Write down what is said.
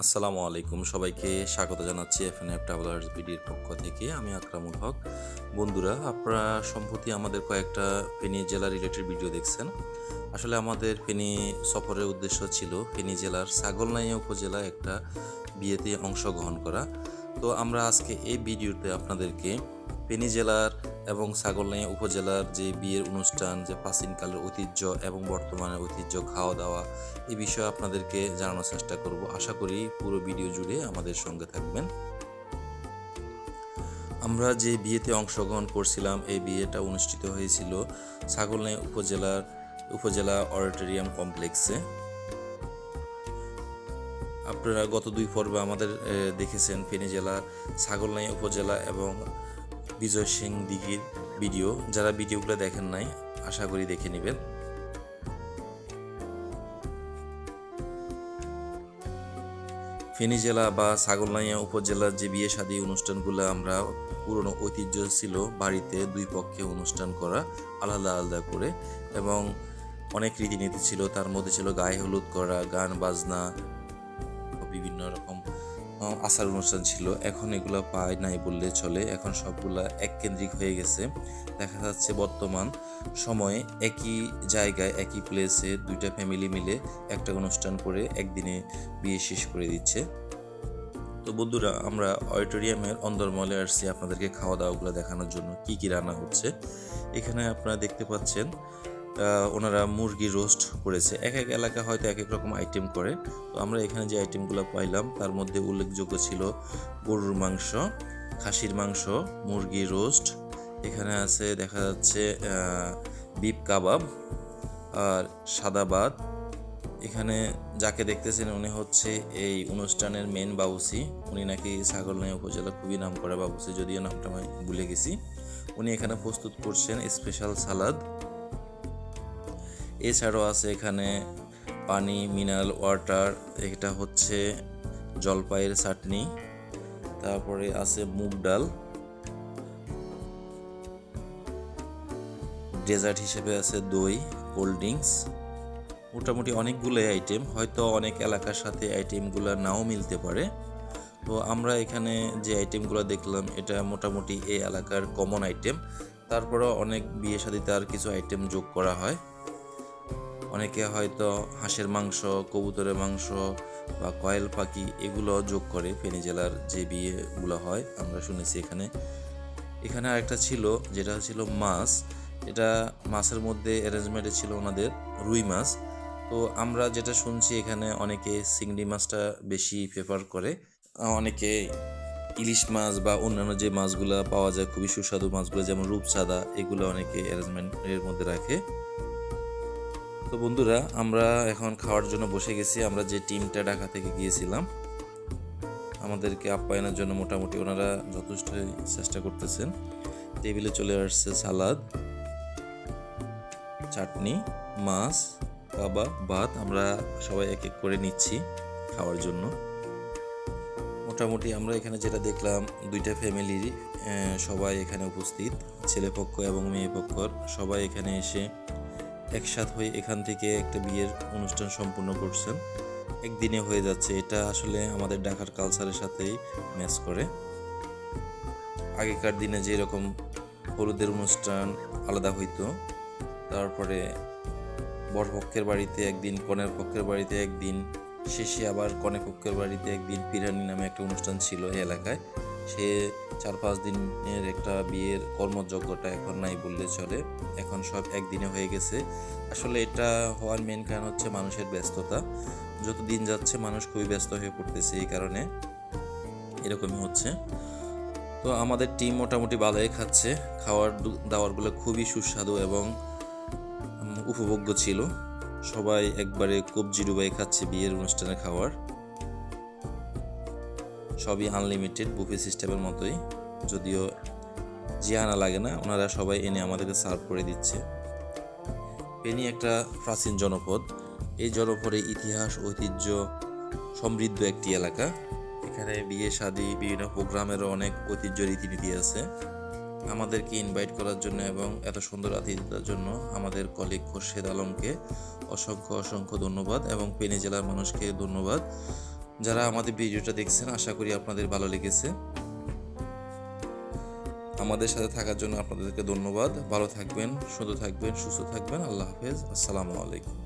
আসসালামু আলাইকুম সবাইকে। স্বাগত জানাচ্ছি এফ এন এফ ট্রাভেলার্স বিডির পক্ষ থেকে। আমি আকরামুল হক। বন্ধুরা, আপনারা সম্প্রতি আমাদের কয়েকটা ফেনী জেলা রিলেটেড ভিডিও দেখছেন। আসলে আমাদের ফেনী সফরের উদ্দেশ্য ছিল ফেনী জেলার ছাগলনাইয়া উপজেলা একটা বিয়েতে অংশগ্রহণ করা। তো আমরা আজকে এই ভিডিওতে আপনাদেরকে ফেনী জেলার এবং ছাগলনাইয়া উপজেলার যে বিয়ের অনুষ্ঠান, যে প্রাচীনকালের ঐতিহ্য এবং বর্তমানের ঐতিহ্য খাওয়া দাওয়া এই বিষয়ে আপনাদেরকে জানানোর চেষ্টা করব। আশা করি পুরো ভিডিও জুড়ে আমাদের সঙ্গে থাকবেন। আমরা যে বিয়েতে অংশগ্রহণ করছিলাম, এই বিয়েটা অনুষ্ঠিত হয়েছিল ছাগলনাই উপজেলার উপজেলা অডিটোরিয়াম কমপ্লেক্সে। আপনারা গত দুই পর্বে আমাদের দেখেছেন ফেনী জেলা ছাগলনাই উপজেলা এবং বিজয় সিং দিঘির ভিডিও, যারা ভিডিওগুলো দেখেন নাই, আশা করি দেখে নেবেন। ফেনী জেলা বা ছাগলনাইয়া উপজেলার যে বিয়ে শাদী অনুষ্ঠানগুলো আমরা পুরনো ঐতিহ্য ছিল, বাড়িতে দুই পক্ষে অনুষ্ঠান করা, আলাদা আলাদা করে, এবং অনেক রীতিনীতি ছিল। তার মধ্যে ছিল গায়ে হলুদ করা, গান, বাজনা, বিভিন্ন রকম আচার অনুষ্ঠান ছিল। এখন এগুলো পায় নাই বললে চলে। এখন সবগুলা এক কেন্দ্রিক হয়ে গেছে। দেখা যাচ্ছে বর্তমান সময়ে একই জায়গায়, একই প্লেসে দুইটা ফ্যামিলি মিলে একটা অনুষ্ঠান করে একদিনে বিয়ে শেষ করে দিচ্ছে। তো বন্ধুরা, আমরা অডিটোরিয়ামের অন্দরমলে আসছি আপনাদেরকে খাওয়া দাওয়াগুলো দেখানোর জন্য। কি কি রান্না হচ্ছে? এখানে আপনারা দেখতে পাচ্ছেন ওনারা মুরগি রোস্ট করেছে। এক এক এলাকা হয়তো এক এক রকম আইটেম করে। তো আমরা এখানে যে আইটেমগুলো পাইলাম, তার মধ্যে উল্লেখযোগ্য ছিল গরুর মাংস, খাসির মাংস, মুরগি রোস্ট, এখানে আছে দেখা যাচ্ছে বিপ কাবাব আর সাদা ভাত। এখানে যাকে দেখতেছেন উনি হচ্ছে এই অনুষ্ঠানের মেন বাবুসি। উনি নাকি ছাগলনাই উপজেলা খুবই নাম করা বাবুসি, যদিও নামটা আমি ভুলে গেছি। উনি এখানে প্রস্তুত করছেন স্পেশাল সালাদ এছাড়াও আছে এখানে পানি মিনারেল ওয়াটার এটা হচ্ছে জলপাইয়ের চাটনি, তারপরে আছে মুগ ডাল। ডেজার্ট হিসেবে আছে দই কোল্ড ড্রিঙ্কস মোটামুটি অনেকগুলোই আইটেম হয়তো অনেক এলাকার সাথে আইটেমগুলো নাও মিলতে পারে। তো আমরা এখানে যে আইটেমগুলো দেখলাম, এটা মোটামুটি এই এলাকার কমন আইটেম তারপরেও অনেক বিয়ে শাদিতে আর কিছু আইটেম যোগ করা হয়। অনেকে হয়তো হাঁসের মাংস, কবুতরের মাংস বা কয়েল পাখি এগুলো যোগ করে ফেনী জেলার যে বিয়েগুলো হয়, আমরা শুনেছি এখানে। এখানে আরেকটা ছিল, যেটা ছিল মাছ। এটা মাছের মধ্যে অ্যারেঞ্জমেন্টে ছিল ওনাদের রুই মাছ। তো আমরা যেটা শুনছি এখানে অনেকে চিংড়ি মাছটা বেশি প্রেফার করে। অনেকে ইলিশ মাছ বা অন্যান্য যে মাছগুলো পাওয়া যায়, খুবই সুস্বাদু মাছগুলো, যেমন রূপসাদা এগুলো অনেকে অ্যারেঞ্জমেন্টের মধ্যে রাখে। তো বন্ধুরা, আমরা এখন খাওয়ার জন্য বসে গেছি। আমরা যে টিমটা ঢাকা থেকে গিয়েছিলাম, আমাদেরকে আপ্যায়নের জন্য মোটামুটি ওনারা যথেষ্ট চেষ্টা করতেছেন। টেবিলে চলে আসছে সালাদ, চাটনি, মাছ, কাবাব, ভাত, আমরা সবাই এক এক করে নিচ্ছি খাওয়ার জন্য। মোটামুটি আমরা এখানে যেটা দেখলাম, দুইটা ফ্যামিলির সবাই এখানে উপস্থিত ছেলেপক্ষ এবং মেয়ে পক্ষর সবাই এখানে এসে একসাথ হয়ে এখান থেকে একটা বিয়ের অনুষ্ঠান সম্পূর্ণ করছেন। একদিনে হয়ে যাচ্ছে। এটা আসলে আমাদের ঢাকার কালচারের সাথেই ম্যাচ করে। আগেকার দিনে যেরকম হলুদের অনুষ্ঠান আলাদা হইতো, তারপরে বর পক্ষের বাড়িতে একদিন, কনের পক্ষের বাড়িতে একদিন, শেষে আবার কনে পক্ষের বাড়িতে একদিন পিরানি নামে একটা অনুষ্ঠান ছিল এই এলাকায়। সে চার পাঁচ দিনের একটা বিয়ের কর্মযজ্ঞটা এখন নাই বললে চলে। এখন সব একদিনে হয়ে গেছে। আসলে এটা হওয়ার মেন কারণ হচ্ছে মানুষের ব্যস্ততা। যত দিন যাচ্ছে মানুষ খুবই ব্যস্ত হয়ে পড়তেছে এই কারণে এরকমই হচ্ছে। তো আমাদের টিম মোটামুটি ভালোই খাচ্ছে। খাওয়ার দাওয়ারগুলো খুবই সুস্বাদু এবং উপভোগ্য ছিল। সবাই একবারে কবজি ডুবাই খাচ্ছে বিয়ের অনুষ্ঠানে খাওয়ার। সবই আনলিমিটেড বুফে সিস্টেমের মতোই। যদিও যে আনা লাগে না, ওনারা সবাই এনে আমাদেরকে সার্ভ করে দিচ্ছে। ফেনী একটা প্রাচীন জনপদ। এই জনপদে ইতিহাস, ঐতিহ্য, সমৃদ্ধ একটি এলাকা। এখানে বিয়ে, শাদী, বিভিন্ন প্রোগ্রামেরও অনেক ঐতিহ্য রীতিনীতি আছে। আমাদেরকে ইনভাইট করার জন্য এবং এত সুন্দর আতিথ্যতার জন্য আমাদের কলিগ খোরশেদ আলমকে অসংখ্য অসংখ্য ধন্যবাদ এবং পেনি জেলার মানুষকে ধন্যবাদ। যারা আমাদের ভিডিওটা দেখছেন, আশা করি আপনাদের ভালো লেগেছে। আমাদের সাথে থাকার জন্য আপনাদেরকে ধন্যবাদ। ভালো থাকবেন, সুন্দর থাকবেন, সুস্থ থাকবেন। আল্লাহ হাফেজ। আসসালামু আলাইকুম।